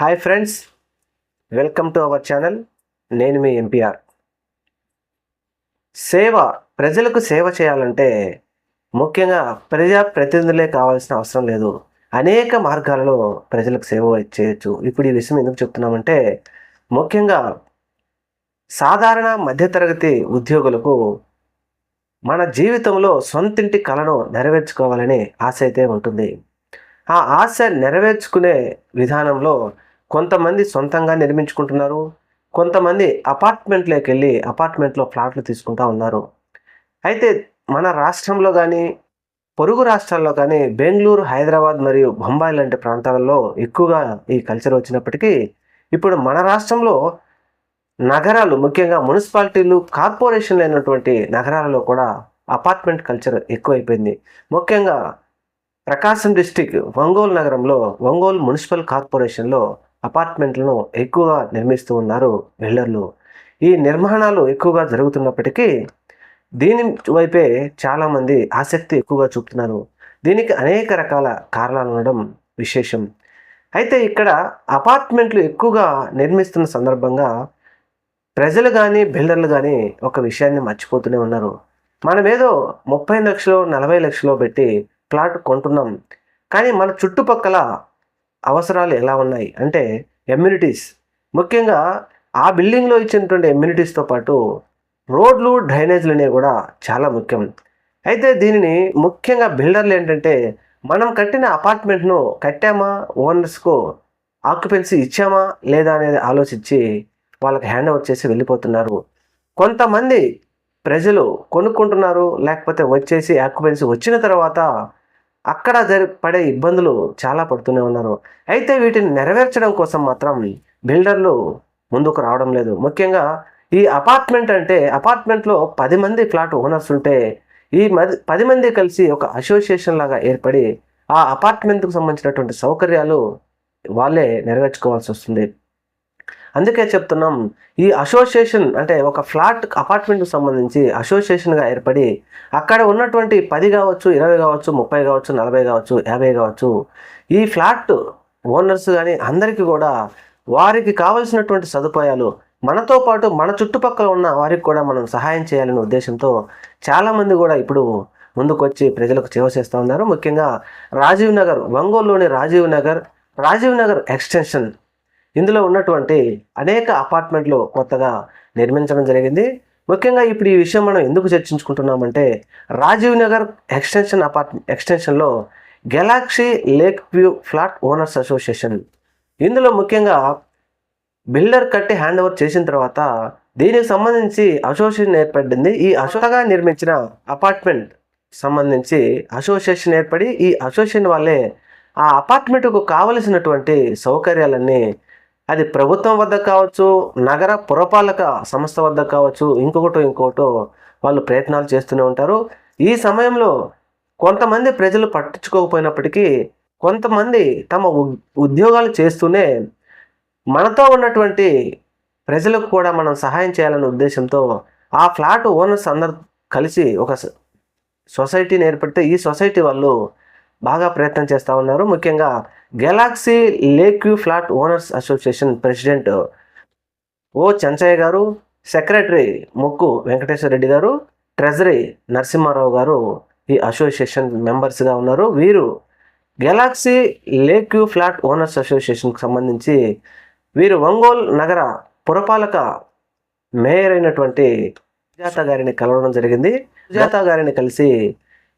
Hi friends welcome to our channel. నేను మీ MPR సేవ ప్రజలకు సేవ చేయాలంటే ముఖ్యంగా ప్రజా ప్రతినిధులే కావాల్సిన అవసరం లేదు. అనేక మార్గాలలో ప్రజలకు సేవ చేయొచ్చు. ఇప్పుడు ఈ విషయం ఎందుకు చెప్తున్నామంటే ముఖ్యంగా సాధారణ మధ్యతరగతి ఉద్యోగులకు మన జీవితంలో సొంతింటి కళను నెరవేర్చుకోవాలని ఆశ అయితే ఉంటుంది. ఆ ఆశ నెరవేర్చుకునే విధానంలో కొంతమంది సొంతంగా నిర్మించుకుంటున్నారు కొంతమంది అపార్ట్మెంట్లోకి వెళ్ళి అపార్ట్మెంట్లో ఫ్లాట్లు తీసుకుంటా ఉన్నారు. అయితే మన రాష్ట్రంలో కానీ పొరుగు రాష్ట్రాల్లో కానీ బెంగళూరు హైదరాబాద్ మరియు బొంబాయి లాంటి ప్రాంతాలలో ఎక్కువగా ఈ కల్చర్ వచ్చినప్పటికీ ఇప్పుడు మన రాష్ట్రంలో నగరాలు ముఖ్యంగా మున్సిపాలిటీలు కార్పొరేషన్లు అయినటువంటి నగరాలలో కూడా అపార్ట్మెంట్ కల్చర్ ఎక్కువైపోయింది. ముఖ్యంగా ప్రకాశం డిస్టిక్ ఒంగోలు నగరంలో ఒంగోలు మున్సిపల్ కార్పొరేషన్లో అపార్ట్మెంట్లను ఎక్కువగా నిర్మిస్తూ ఉన్నారు బిల్డర్లు ఈ నిర్మాణాలు ఎక్కువగా జరుగుతున్నప్పటికీ దీని వైపే చాలామంది ఆసక్తి ఎక్కువగా చూపుతున్నారు. దీనికి అనేక రకాల కారణాలు ఉండడం విశేషం. అయితే ఇక్కడ అపార్ట్మెంట్లు ఎక్కువగా నిర్మిస్తున్న సందర్భంగా ప్రజలు కానీ బిల్డర్లు కానీ ఒక విషయాన్ని మర్చిపోతూనే ఉన్నారు. మనం ఏదో ముప్పై లక్షలు నలభై లక్షలు పెట్టి ప్లాట్ కొంటున్నాం. కానీ మన చుట్టుపక్కల అవసరాలు ఎలా ఉన్నాయి? అంటే ఎమ్యూనిటీస్ ముఖ్యంగా ఆ బిల్డింగ్లో ఇచ్చినటువంటి ఎమ్యూనిటీస్తో పాటు రోడ్లు డ్రైనేజ్లు అనేవి కూడా చాలా ముఖ్యం. అయితే దీనిని ముఖ్యంగా బిల్డర్లు ఏంటంటే మనం కట్టిన అపార్ట్మెంట్ను కట్టామా? ఓనర్స్కు ఆక్యుపెన్సీ ఇచ్చామా? లేదా అనేది ఆలోచించి వాళ్ళకి హ్యాండ్ ఓవర్ చేసి వెళ్ళిపోతున్నారు. కొంతమంది ప్రజలు కొనుక్కుంటున్నారు లేకపోతే వచ్చేసి ఆక్యుపెన్సీ వచ్చిన తర్వాత అక్కడ జరి పడే ఇబ్బందులు చాలా పడుతూనే ఉన్నారు. అయితే వీటిని నెరవేర్చడం కోసం మాత్రం బిల్డర్లు ముందుకు రావడం లేదు. ముఖ్యంగా ఈ అపార్ట్మెంట్ అంటే అపార్ట్మెంట్లో పది మంది ఫ్లాట్ ఓనర్స్ ఉంటే ఈ మది పది మంది కలిసి ఒక అసోసియేషన్ లాగా ఏర్పడి ఆ అపార్ట్మెంట్కు సంబంధించినటువంటి సౌకర్యాలు వాళ్ళే నెరవేర్చుకోవాల్సి వస్తుంది. అందుకే చెప్తున్నాం ఈ అసోసియేషన్ అంటే ఒక ఫ్లాట్ అపార్ట్మెంట్కి సంబంధించి అసోసియేషన్గా ఏర్పడి అక్కడ ఉన్నటువంటి పది కావచ్చు ఇరవై కావచ్చు ముప్పై కావచ్చు నలభై కావచ్చు యాభై కావచ్చు ఈ ఫ్లాట్ ఓనర్స్ కానీ అందరికీ కూడా వారికి కావలసినటువంటి సదుపాయాలు మనతో పాటు మన చుట్టుపక్కల ఉన్న వారికి కూడా మనం సహాయం చేయాలనే ఉద్దేశంతో చాలామంది కూడా ఇప్పుడు ముందుకొచ్చి ప్రజలకు సేవ చేస్తూ ఉన్నారు. ముఖ్యంగా రాజీవ్ నగర్ ఒంగోలులోని రాజీవ్ నగర్ రాజీవ్ నగర్ ఎక్స్టెన్షన్ ఇందులో ఉన్నటువంటి అనేక అపార్ట్మెంట్లు కొత్తగా నిర్మించడం జరిగింది. ముఖ్యంగా ఇప్పుడు ఈ విషయం మనం ఎందుకు చర్చించుకుంటున్నామంటే Rajiv Nagar extension apartment ఎక్స్టెన్షన్లో Galaxy lake view flat owners association. ఇందులో ముఖ్యంగా బిల్డర్ కట్టి హ్యాండ్ ఓవర్ చేసిన తర్వాత దీనికి సంబంధించి అసోసియేషన్ ఏర్పడింది. ఈ అశోకగా నిర్మించిన అపార్ట్మెంట్ సంబంధించి అసోసియేషన్ ఏర్పడి ఈ అసోసియేషన్ వాళ్ళే ఆ అపార్ట్మెంట్కు కావలసినటువంటి సౌకర్యాలన్నీ అది ప్రభుత్వం వద్ద కావచ్చు నగర పురపాలక సంస్థ వద్ద కావచ్చు ఇంకొకటో ఇంకొకటో వాళ్ళు ప్రయత్నాలు చేస్తూనే ఉంటారు. ఈ సమయంలో కొంతమంది ప్రజలు పట్టించుకోకపోయినప్పటికీ కొంతమంది తమ ఉ- ఉద్యోగాలు చేస్తూనే మనతో ఉన్నటువంటి ప్రజలకు కూడా మనం సహాయం చేయాలనే ఉద్దేశంతో ఆ ఫ్లాట్ ఓనర్స్ అందరు కలిసి ఒక సొసైటీని ఏర్పడితే ఈ సొసైటీ వాళ్ళు బాగా ప్రయత్నం చేస్తూ ఉన్నారు. ముఖ్యంగా Galaxy lake view flat owners association president O Chenchaiah garu secretary Mukku Venkateswara Reddy గారు ట్రెజరీ నరసింహారావు గారు ఈ అసోసియేషన్ మెంబర్స్గా ఉన్నారు. వీరు గెలాక్సీ లేక్యూ ఫ్లాట్ ఓనర్స్ అసోసియేషన్కి సంబంధించి వీరు ఒంగోలు నగర పురపాలక మేయర్ అయినటువంటి సుజాత గారిని కలవడం జరిగింది. సుజాత గారిని కలిసి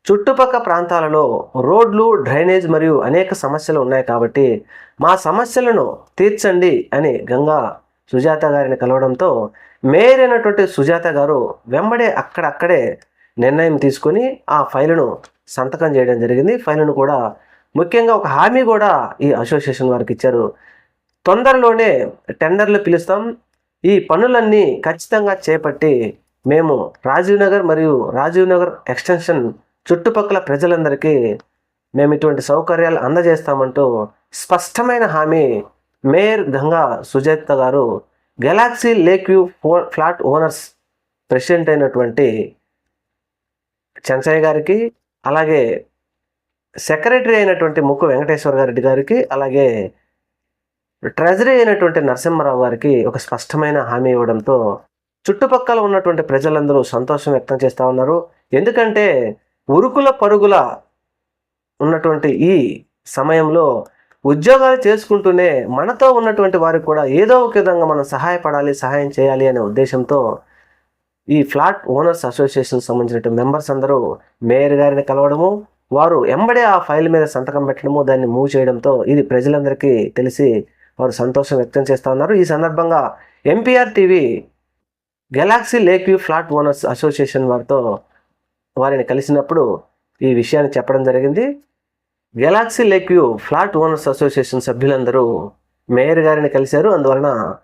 చుట్టుపక్క ప్రాంతాలలో రోడ్లు డ్రైనేజ్ మరియు అనేక సమస్యలు ఉన్నాయి కాబట్టి మా సమస్యలను తీర్చండి అని గంగా సుజాత గారిని కలవడంతో మేయర్ అయినటువంటి సుజాత గారు వెంబడే అక్కడక్కడే నిర్ణయం తీసుకొని ఆ ఫైలును సంతకం చేయడం జరిగింది. ఫైలును కూడా ముఖ్యంగా ఒక హామీ కూడా ఈ అసోసియేషన్ వారికి ఇచ్చారు. తొందరలోనే టెండర్లు పిలుస్తాం. ఈ పనులన్నీ ఖచ్చితంగా చేపట్టి మేము రాజీవ్ నగర్ మరియు రాజీవ్ నగర్ ఎక్స్టెన్షన్ చుట్టుపక్కల ప్రజలందరికీ మేము ఇటువంటి సౌకర్యాలు అందజేస్తామంటూ స్పష్టమైన హామీ mayor Ganga Sujatha garu Galaxy lake view ఫో- ఫ్లాట్ ఓనర్స్ ప్రెసిడెంట్ అయినటువంటి చెంచయ్య గారికి అలాగే సెక్రటరీ అయినటువంటి ముక్కు వెంకటేశ్వర రెడ్డి గారికి అలాగే ట్రెజరీ అయినటువంటి నరసింహారావు గారికి ఒక స్పష్టమైన హామీ ఇవ్వడంతో చుట్టుపక్కల ఉన్నటువంటి ప్రజలందరూ సంతోషం వ్యక్తం చేస్తూ ఉన్నారు. ఎందుకంటే ఉరుకుల పరుగుల ఉన్నటువంటి ఈ సమయంలో ఉద్యోగాలు చేసుకుంటూనే మనతో ఉన్నటువంటి వారికి కూడా ఏదో ఒక విధంగా మనం సహాయపడాలి సహాయం చేయాలి అనే ఉద్దేశంతో ఈ ఫ్లాట్ ఓనర్స్ అసోసియేషన్ సంబంధించిన మెంబర్స్ అందరూ మేయర్ గారిని కలవడము వారు ఎంబడే ఆ ఫైల్ మీద సంతకం పెట్టడము దాన్ని మూవ్ చేయడంతో ఇది ప్రజలందరికీ తెలిసి వారు సంతోషం వ్యక్తం చేస్తూ ఉన్నారు. ఈ సందర్భంగా MPR TV Galaxy lake view flat owners association వారితో వారిని కలిసినప్పుడు ఈ విషయాన్ని చెప్పడం జరిగింది. Galaxy lake view flat owners association సభ్యులందరూ మేయర్ గారిని కలిశారు. అందువలన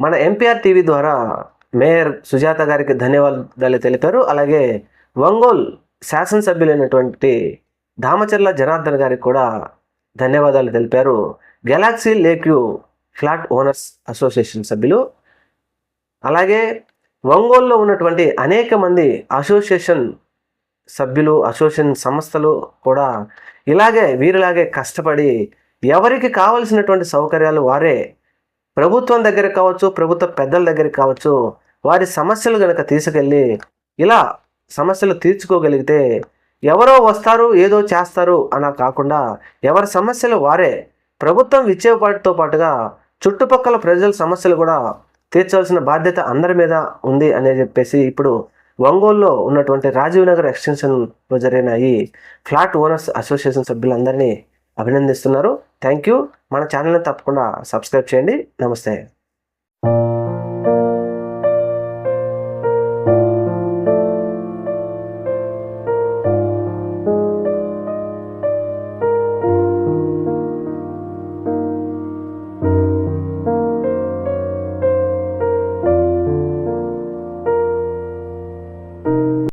మన ఎంపీఆర్ టీవీ ద్వారా మేయర్ సుజాత గారికి ధన్యవాదాలు తెలిపారు. అలాగే ఒంగోల్ శాసనసభ్యులైనటువంటి దామచర్ల జనార్దన్ గారికి కూడా ధన్యవాదాలు తెలిపారు. Galaxy lake view flat owners association సభ్యులు. అలాగే ఒంగోలులో ఉన్నటువంటి అనేక మంది అసోసియేషన్ సభ్యులు అసోసియేషన్ సంస్థలు కూడా ఇలాగే వీరిలాగే కష్టపడి ఎవరికి కావలసినటువంటి సౌకర్యాలు వారే. ప్రభుత్వం దగ్గర కావచ్చు ప్రభుత్వ పెద్దల దగ్గర కావచ్చు వారి సమస్యలు కనుక తీసుకెళ్ళి ఇలా సమస్యలు తీర్చుకోగలిగితే ఎవరో వస్తారు ఏదో చేస్తారు అలా కాకుండా ఎవరి సమస్యలు వారే. ప్రభుత్వం ఇచ్చేవాటితో పాటుగా చుట్టుపక్కల ప్రజల సమస్యలు కూడా తీర్చాల్సిన బాధ్యత అందరి మీద ఉంది అని చెప్పేసి ఇప్పుడు ఒంగోలులో ఉన్నటువంటి రాజీవ్ నగర్ ఎక్స్టెన్షన్లో జరిగిన ఈ ఫ్లాట్ ఓనర్స్ అసోసియేషన్ సభ్యులందరినీ అభినందిస్తున్నారు. థ్యాంక్ యూ మన ఛానల్ని తప్పకుండా సబ్స్క్రైబ్ చేయండి. నమస్తే.